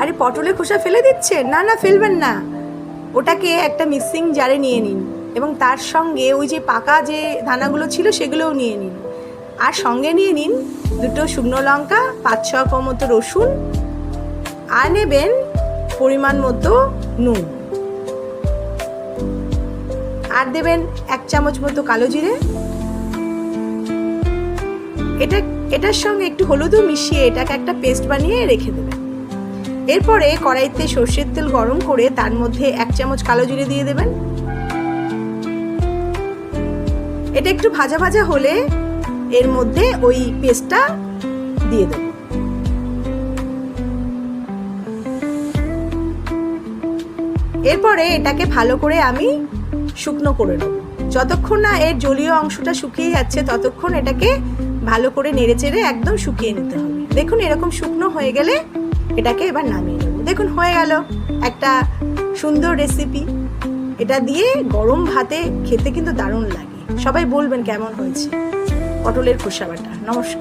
আরে পটলের খোসা ফেলে দিচ্ছেন? না না, ফেলবেন না। ওটাকে একটা মিক্সিং জারে নিয়ে নিন এবং তার সঙ্গে ওই যে পাকা যে দানাগুলো ছিল সেগুলোও নিয়ে নিন। আর সঙ্গে নিয়ে নিন দুটো শুকনো লঙ্কা, পাঁচ ছ ক মতো রসুন আর নেবেন পরিমাণ মতো নুন। আর দেবেন এক চামচ মতো কালো জিরে। এটা, এটার সঙ্গে একটু হলুদও মিশিয়ে এটাকে একটা পেস্ট বানিয়ে রেখে দেবেন। এরপরে কড়াইতে সর্ষের তেল গরম করে তার মধ্যে এক চামচ কালো জিরে দিয়ে দেবেন। এটা একটু ভাজা ভাজা হলে এর মধ্যে ওই পেস্টটা দিয়ে দেবো। এরপরে এটাকে ভালো করে আমি শুকনো করে নেব। যতক্ষণ না এর জলীয় অংশটা শুকিয়ে যাচ্ছে, ততক্ষণ এটাকে ভালো করে নেড়ে চেড়ে একদম শুকিয়ে নিতে হবে। দেখুন এরকম শুকনো হয়ে গেলে এটাকে এবার নামিয়ে নেব। দেখুন, হয়ে গেল একটা সুন্দর রেসিপি এটা দিয়ে গরম ভাতে খেতে কিন্তু দারুণ লাগে। সবাই বলবেন কেমন হয়েছে। পটলের খোসা বাটা। নমস্কার।